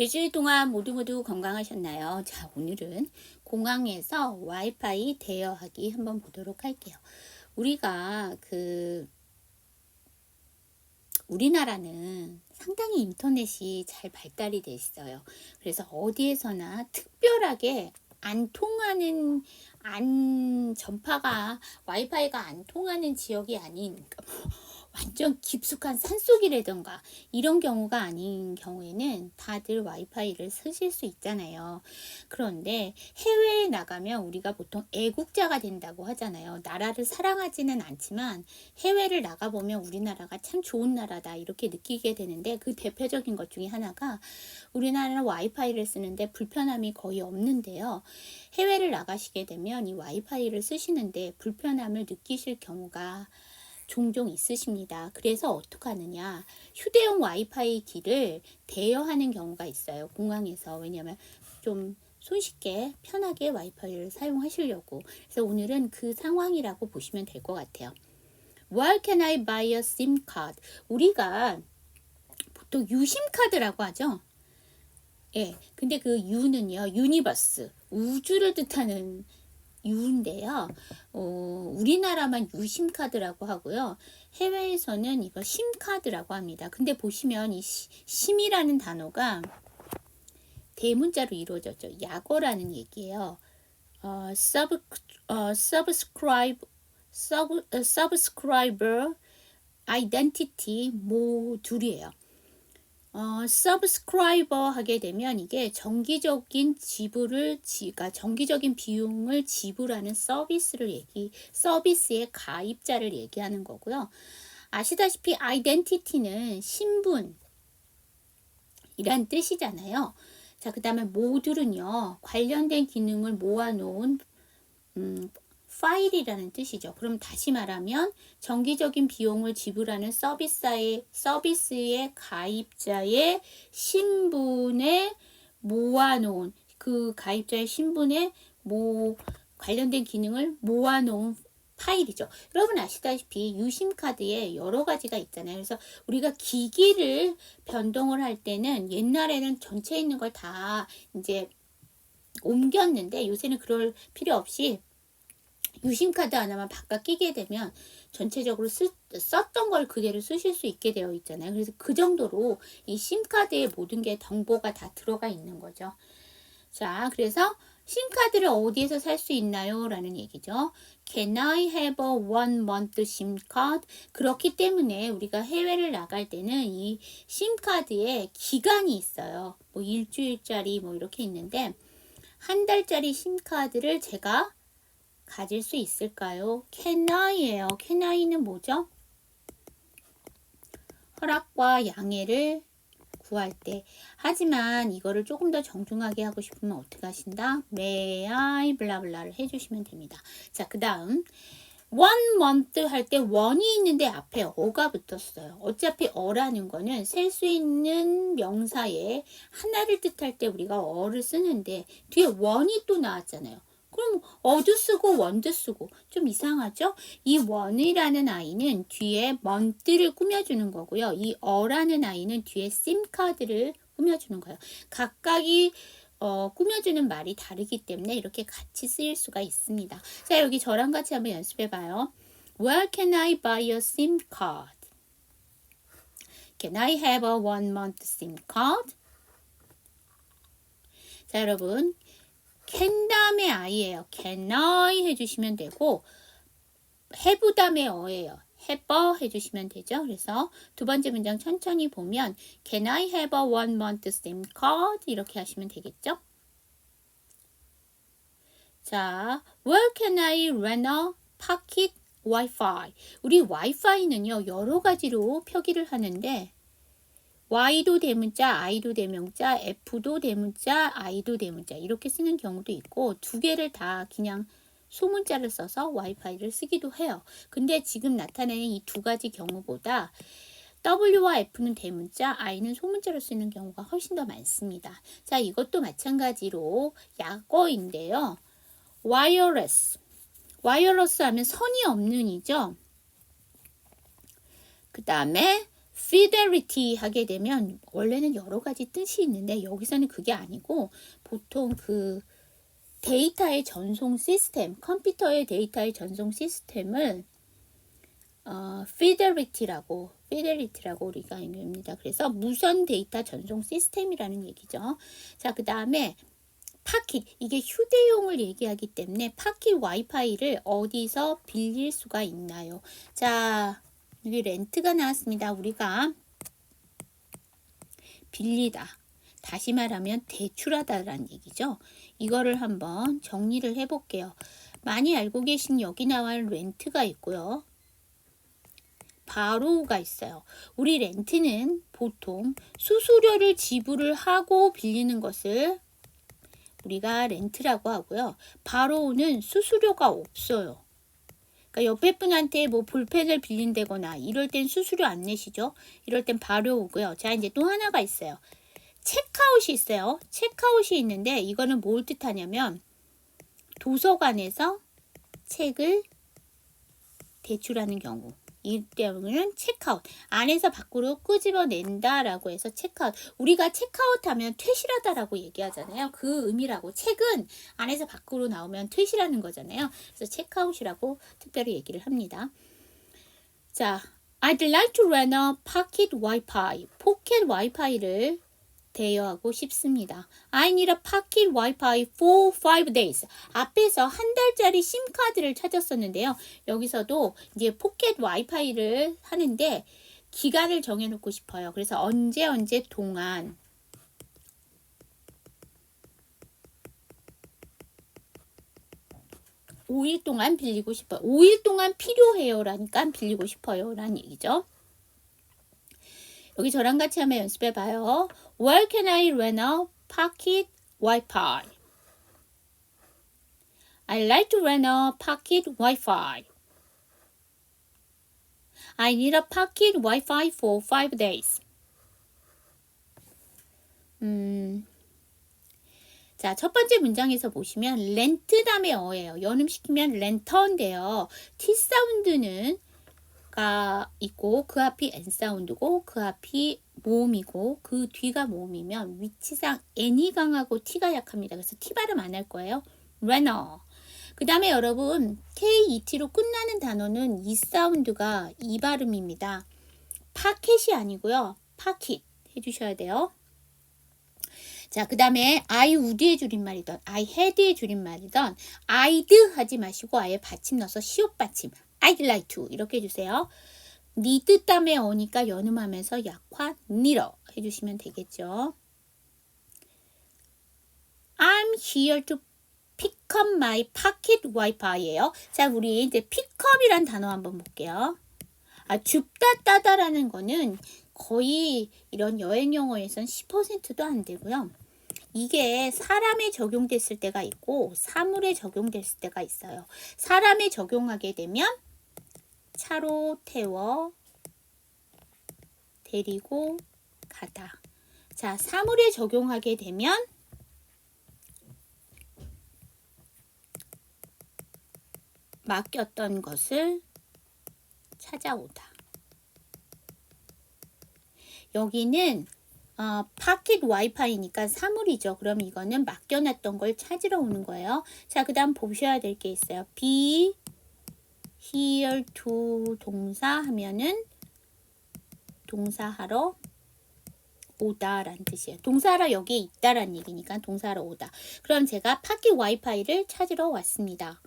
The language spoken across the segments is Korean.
일주일 동안 모두 모두 건강하셨나요? 자, 오늘은 공항에서 와이파이 대여하기 한번 보도록 할게요. 우리가 그 우리나라는 상당히 인터넷이 잘 발달이 돼 있어요. 그래서 어디에서나 특별하게 안 통하는 안 전파가 와이파이가 안 통하는 지역이 아닌 그러니까 뭐 완전 깊숙한 산속이라던가 이런 경우가 아닌 경우에는 다들 와이파이를 쓰실 수 있잖아요. 그런데 해외에 나가면 우리가 보통 애국자가 된다고 하잖아요. 나라를 사랑하지는 않지만 해외를 나가보면 우리나라가 참 좋은 나라다 이렇게 느끼게 되는데 그 대표적인 것 중에 하나가 우리나라는 와이파이를 쓰는데 불편함이 거의 없는데요. 해외를 나가시게 되면 이 와이파이를 쓰시는데 불편함을 느끼실 경우가 종종 있으십니다. 그래서 어떻게 하느냐. 휴대용 와이파이 기를 대여하는 경우가 있어요. 공항에서. 왜냐면 좀 손쉽게 편하게 와이파이를 사용하시려고. 그래서 오늘은 그 상황이라고 보시면 될 것 같아요. Where can I buy a SIM card? 우리가 보통 유심 카드라고 하죠. 예. 근데 그 U는요. 유니버스. 우주를 뜻하는 유인데요. 어, 우리나라만 유심 카드라고 하고요. 해외에서는 이거 심 카드라고 합니다. 근데 보시면 이 시, 심이라는 단어가 대문자로 이루어졌죠. 약어라는 얘기예요. 어, sub, 어, subscribe, sub, 어, subscriber, identity 모듈이에요. 어, 서브스크라이버 하게 되면 이게 정기적인 지불을 지가 정기적인 비용을 지불하는 서비스를 얘기 서비스의 가입자를 얘기하는 거고요. 아시다시피 아이덴티티는 신분 이란 뜻이잖아요. 자, 그다음에 모듈은요. 관련된 기능을 모아 놓은 음, 파일이라는 뜻이죠. 그럼 다시 말하면 정기적인 비용을 지불하는 서비스의 서비스의 가입자의 신분에 모아놓은 그 가입자의 신분에 모 관련된 기능을 모아놓은 파일이죠. 여러분 아시다시피 유심 카드에 여러 가지가 있잖아요. 그래서 우리가 기기를 변동을 할 때는 옛날에는 전체 있는 걸 다 이제 옮겼는데 요새는 그럴 필요 없이 유심카드 하나만 바꿔 끼게 되면 전체적으로 쓰, 썼던 걸 그대로 쓰실 수 있게 되어 있잖아요. 그래서 그 정도로 이 심카드에 모든 게 정보가 다 들어가 있는 거죠. 자, 그래서 심카드를 어디에서 살 수 있나요? 라는 얘기죠. Can I have a one month SIM card? 그렇기 때문에 우리가 해외를 나갈 때는 이 심카드에 기간이 있어요. 뭐 일주일짜리 뭐 이렇게 있는데 한 달짜리 심카드를 제가 가질 수 있을까요? Can I예요. Can I는 뭐죠? 허락과 양해를 구할 때. 하지만 이거를 조금 더 정중하게 하고 싶으면 어떻게 하신다? May I 블라블라를 해주시면 됩니다. 자, 그 다음 one month 할때 one이 있는데 앞에 어가 붙었어요. 어차피 어라는 거는 셀 수 있는 명사에 하나를 뜻할 때 우리가 어를 쓰는데 뒤에 one이 또 나왔잖아요. 그럼 어도 쓰고 원도 쓰고 좀 이상하죠? 이 원이라는 아이는 뒤에 먼트를 꾸며주는 거고요. 이 어라는 아이는 뒤에 심카드를 꾸며주는 거예요. 각각이 어, 꾸며주는 말이 다르기 때문에 이렇게 같이 쓰일 수가 있습니다. 자, 여기 저랑 같이 한번 연습해 봐요. Where can I buy a SIM card? Can I have a one month SIM card? 자, 여러분. Can 다음에 I예요. can I 해주시면 되고 have 다음에 어예요. have 해주시면 되죠. 그래서 두 번째 문장 천천히 보면 can I have a one month SIM card 이렇게 하시면 되겠죠. 자, where can I rent a pocket Wi-Fi? 우리 Wi-Fi는요 여러 가지로 표기를 하는데 Y도 대문자, I도 대명자, F도 대문자, I도 대문자 이렇게 쓰는 경우도 있고 두 개를 다 그냥 소문자를 써서 와이파이를 쓰기도 해요. 근데 지금 나타내는 이 두 가지 경우보다 W와 F는 대문자, I는 소문자로 쓰는 경우가 훨씬 더 많습니다. 자, 이것도 마찬가지로 약어인데요. wireless. wireless 하면 선이 없는 이죠. 그 다음에 fidelity 하게 되면 원래는 여러 가지 뜻이 있는데 여기서는 그게 아니고 보통 그 데이터의 전송 시스템, 컴퓨터의 데이터의 전송 시스템을 어, fidelity라고 fidelity라고 우리가 얘기합니다. 그래서 무선 데이터 전송 시스템이라는 얘기죠. 자, 그 다음에 파킷 이게 휴대용을 얘기하기 때문에 파킷 와이파이를 어디서 빌릴 수가 있나요? 자, 여기 렌트가 나왔습니다. 우리가 빌리다. 다시 말하면 대출하다라는 얘기죠. 이거를 한번 정리를 해볼게요. 많이 알고 계신 여기 나와 렌트가 있고요. 바로가 있어요. 우리 렌트는 보통 수수료를 지불을 하고 빌리는 것을 우리가 렌트라고 하고요. 바로는 수수료가 없어요. 그러니까 옆에 분한테 뭐 볼펜을 빌린다거나 이럴 땐 수수료 안 내시죠? 이럴 땐 바로 오고요. 자, 이제 또 하나가 있어요. 체크아웃이 있어요. 체크아웃이 있는데 이거는 뭘 뜻하냐면 도서관에서 책을 대출하는 경우 이때는 체크아웃. 안에서 밖으로 끄집어낸다라고 해서 체크아웃. 우리가 체크아웃하면 퇴실하다라고 얘기하잖아요. 그 의미라고. 책은 안에서 밖으로 나오면 퇴실하는 거잖아요. 그래서 체크아웃이라고 특별히 얘기를 합니다. 자 I'd like to rent a pocket Wi-Fi. 포켓 와이파이를 대여하고 싶습니다. I need a pocket Wi-Fi for 5 days. 앞에서 한 달짜리 심 카드를 찾았었는데요. 여기서도 이제 포켓 와이파이를 하는데 기간을 정해놓고 싶어요. 그래서 언제 언제 동안 (5일) 동안 빌리고 싶어요. (5일) 동안 필요해요 라니까 빌리고 싶어요. 라는 얘기죠. 여기 저랑 같이 한번 연습해 봐요. Where can I rent a pocket Wi-Fi? I like to rent a pocket Wi-Fi. I need a pocket Wi-Fi for five days. 음, 자, 첫 번째 문장에서 보시면 렌트 다음에 어예요. 연음시키면 렌턴인데요. T 사운드는 가 있고 그 앞이 N 사운드고 그 앞이 모음이고 그 뒤가 모음이면 위치상 N이 강하고 T가 약합니다. 그래서 T 발음 안 할 거예요. runner. 그 다음에 여러분 KET로 끝나는 단어는 이 사운드가 이 발음입니다. 파켓이 아니고요. 파킷 해주셔야 돼요. 자, 그 다음에 I would의 줄임말이던 I had의 줄임말이던 I'd 하지 마시고 아예 받침 넣어서 시옷 받침 I'd like to 이렇게 해주세요. 니 뜻담에 오니까 연음하면서 약화 니러 해주시면 되겠죠. I'm here to pick up my pocket Wi-Fi예요. 자, 우리 이제 pick up이란 단어 한번 볼게요. 아, 줍다 따다라는 거는 거의 이런 여행 영어에선 10%도 안 되고요. 이게 사람에 적용됐을 때가 있고 사물에 적용됐을 때가 있어요. 사람에 적용하게 되면 차로 태워 데리고 가다. 자, 사물에 적용하게 되면 맡겼던 것을 찾아오다. 여기는 어, 파켓 와이파이니까 사물이죠. 그럼 이거는 맡겨놨던 걸 찾으러 오는 거예요. 자, 그 다음 보셔야 될 게 있어요. be here to 동사 하면은 동사하러 오다라는 뜻이에요. 동사하러 여기에 있다라는 얘기니까 동사하러 오다. 그럼 제가 파켓 와이파이를 찾으러 왔습니다.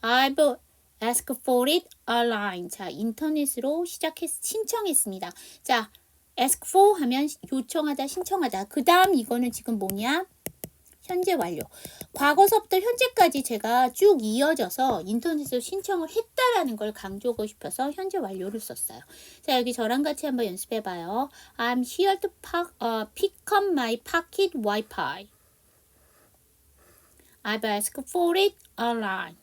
I've asked for it online. 자, 인터넷으로 시작했, 신청했습니다. 자, ask for 하면 요청하다, 신청하다. 그 다음 이거는 지금 뭐냐? 현재 완료. 과거서부터 현재까지 제가 쭉 이어져서 인터넷으로 신청을 했다라는 걸 강조하고 싶어서 현재 완료를 썼어요. 자, 여기 저랑 같이 한번 연습해 봐요. I'm here to park, uh, pick up my pocket Wi-Fi. I've asked for it online.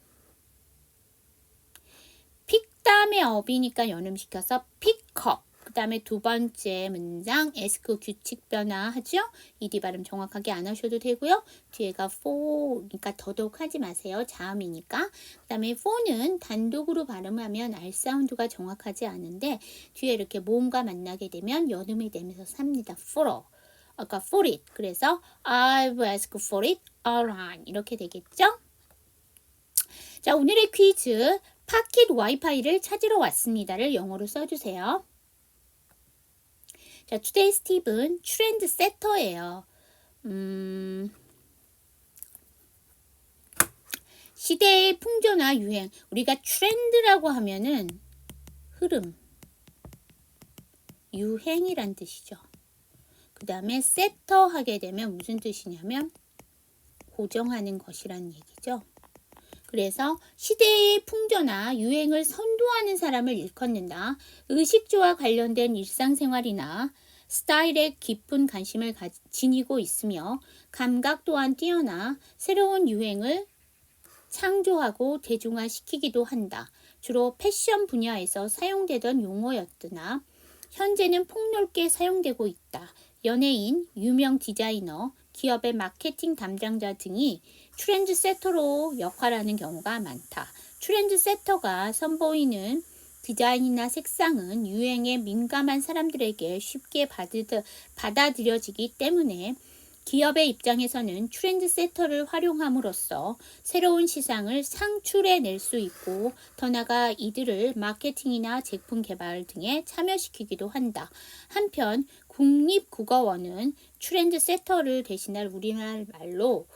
pick 다음에 up이니까 연음시켜서 pick up. 그 다음에 두 번째 문장 에스크 규칙 변화 하죠? 이디 발음 정확하게 안 하셔도 되고요. 뒤에가 for 그러니까 더더욱 하지 마세요. 자음이니까. 그 다음에 for는 단독으로 발음하면 R 사운드가 정확하지 않은데 뒤에 이렇게 모음과 만나게 되면 연음이 되면서 삽니다. for 아까 for it 그래서 I've asked for it alright 이렇게 되겠죠? 자 오늘의 퀴즈 파켓 와이파이를 찾으러 왔습니다를 영어로 써주세요. 자, 투데이 스티븐 트렌드 세터예요. 음, 시대의 풍조나 유행. 우리가 트렌드라고 하면은 흐름, 유행이란 뜻이죠. 그 다음에 세터 하게 되면 무슨 뜻이냐면 고정하는 것이란 얘기죠. 그래서 시대의 풍조나 유행을 선도하는 사람을 일컫는다. 의식주와 관련된 일상생활이나 스타일에 깊은 관심을 가, 지니고 있으며 감각 또한 뛰어나 새로운 유행을 창조하고 대중화시키기도 한다. 주로 패션 분야에서 사용되던 용어였으나 현재는 폭넓게 사용되고 있다. 연예인, 유명 디자이너, 기업의 마케팅 담당자 등이 트렌드 세터로 역할하는 경우가 많다. 트렌드 세터가 선보이는 디자인이나 색상은 유행에 민감한 사람들에게 쉽게 받아들여지기 때문에 기업의 입장에서는 트렌드 세터를 활용함으로써 새로운 시장을 창출해 낼 수 있고 더 나아가 이들을 마케팅이나 제품 개발 등에 참여시키기도 한다. 한편 국립국어원은 트렌드 세터를 대신할 우리말 말로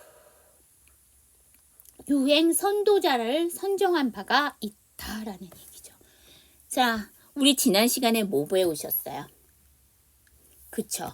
유행 선도자를 선정한 바가 있다라는 얘기죠. 자, 우리 지난 시간에 뭐 배우셨어요? 그쵸.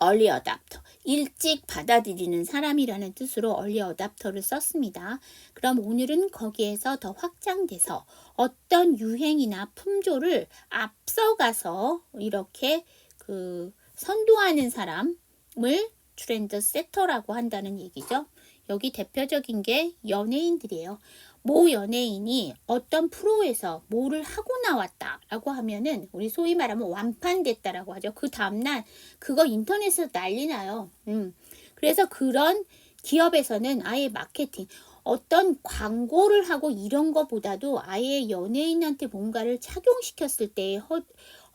early adapter. 일찍 받아들이는 사람이라는 뜻으로 early adapter를 썼습니다. 그럼 오늘은 거기에서 더 확장돼서 어떤 유행이나 품조를 앞서가서 이렇게 그 선도하는 사람을 트렌드 세터라고 한다는 얘기죠. 여기 대표적인 게 연예인들이에요. 모 연예인이 어떤 프로에서 뭐를 하고 나왔다라고 하면은 우리 소위 말하면 완판됐다라고 하죠. 그 다음날 그거 인터넷에서 난리 나요. 음. 그래서 그런 기업에서는 아예 마케팅 어떤 광고를 하고 이런 거보다도 아예 연예인한테 뭔가를 착용시켰을 때 허,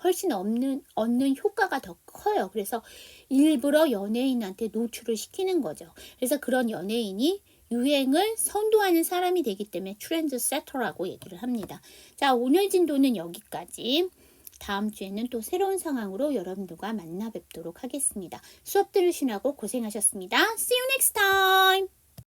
훨씬 얻는, 얻는 효과가 더 커요. 그래서 일부러 연예인한테 노출을 시키는 거죠. 그래서 그런 연예인이 유행을 선도하는 사람이 되기 때문에 트렌드 세터라고 얘기를 합니다. 자, 오늘 진도는 여기까지. 다음 주에는 또 새로운 상황으로 여러분들과 만나 뵙도록 하겠습니다. 수업 들으시느라고 고생하셨습니다. See you next time!